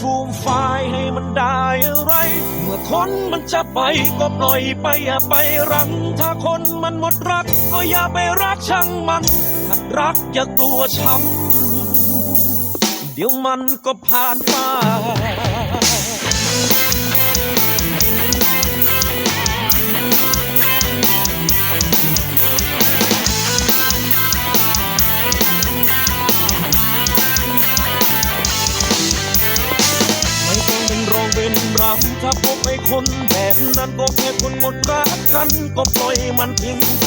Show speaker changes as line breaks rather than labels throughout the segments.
ฟูมฟายให้มันได้อะไร เมื่อคนมันจะไปก็ปล่อยไปอย่าไปรัง ถ้าคนมันหมดรัก ก็อย่าไปรักช่างมันหัดรักอย่ากลัวช้ำเดี๋ยวมันก็ผ่านไป เป็นรำถ้าพบไอ้คนแบบนั้นก็แค่คนหมดรักกันก็ปล่อยมันทิ้งไป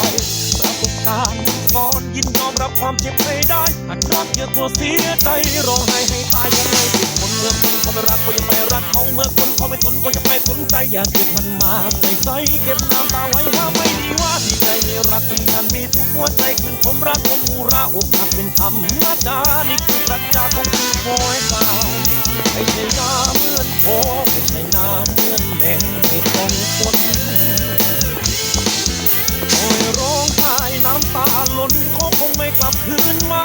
ประสบการณ์ก่อนยินยอมรับความเจ็บให้ได้หัดรักอย่ากลัวเสียใจร้องไห้ให้ตายยังไงผิดคนเมื่อคนเขาไม่รักก็ยังไม่รักเขาเมื่อคนเขาไม่ทนก็ยังไม่สนใจอย่าเก็บมันมาใส่ใจเก็บน้ำตาไว้ห้าไม่ดีว่าที่ใจมีรักที่มันมีทุกหัวใจคือคมรักของมูราอกหักเป็นธรรมดานี่คือปรัชญาของคุณคอยกล่าวไม่ใช่น้ำเหมือนโพไม่ ใช่น้ำเหมือนแมงไม่ต้องคนโอยร้องไห้น้ำตาล้นเขาคงไม่กลับคืนมา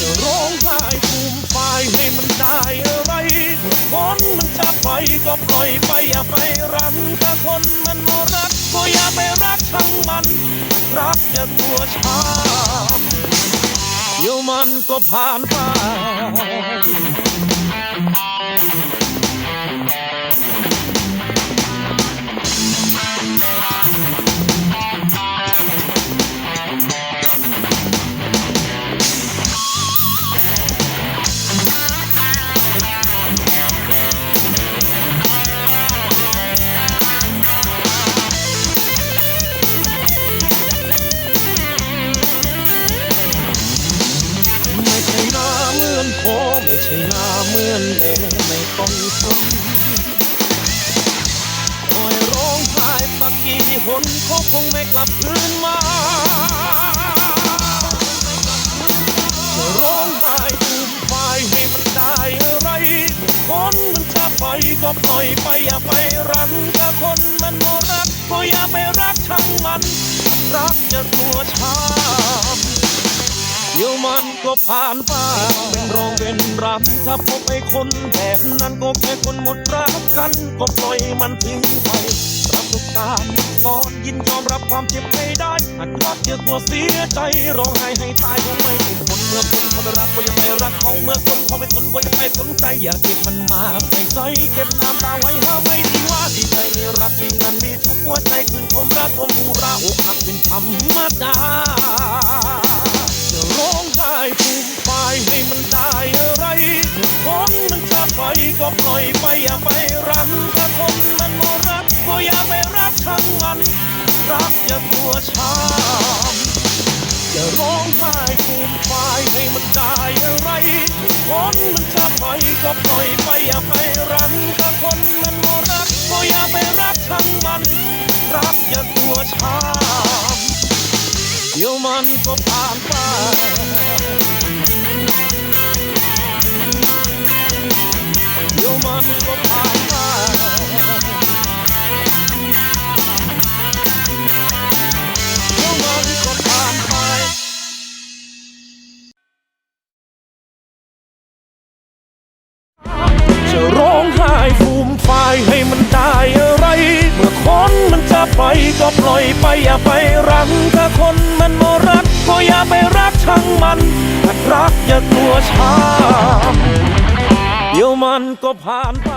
จะร้องไห้ฟูมฟายให้มันได้อะไรคนมันจะไปก็ปล่อยไปอย่าไปรังถ้าคนมันโมรักก็อย่าไปรักช่างมัน รักอย่ากลัวช้ำเดี๋ยวมันก็ผ่านไป ใช่หน้าเหมือนแม่ไม่ต้องสนโอ้ยร้องไห้สักกี่หนเขาคงไม่กลับคืนมาจะร้องไห้ตูมไฟให้มันได้อะไร คนมันจะไปก็ปล่อยไปอย่าไปรังถ้าคนมันมรักก็อย่าไปรักช่างมัน รักจะตัวช้ำ มันก็ผ่านไปเป็นรองเป็นรำถ้าพบไอ้คนแบบนั้นก็แค่คนหมดรักกัน ก็ปล่อยมันทิ้งไปประสบกการณ์ก่อนยินยอมรับความเจ็บให้ได้หัดรักเยอะกว่าเสียใจร้องไห้ให้ตายก็ไม่เป็นผลเมื่อคนเขาไม่รักก็ยังไม่รักเขาเมื่อคนเขาไม่ทนก็ยังไม่สนใจอย่าเก็บมันมาใส่ใจเก็บน้ำตาไว้ห้าไม่ดีว่าที่ใจมีรักที่นั้นมีทุกหัวใจคือความรักของมูราอกหักเป็นธรรมดา รักอย่าตัวช้ำจะร้องไห้ฟูมฟายให้มันได้อะไรคนมันจะไปก็ปล่อยไปอย่าไปรังถ้าคนมันโมรักก็อย่าไปรักทั้งมัน รักอย่าตัวช้ำเดี๋ยวมันก็ผ่านไป ไปก็ปล่อยไปอย่าไปรังถ้าคนมันโมรักก็อย่าไปรักช่างมันถ้ารักอย่ากลัวช้าเดี๋ยวมันก็ผ่านไป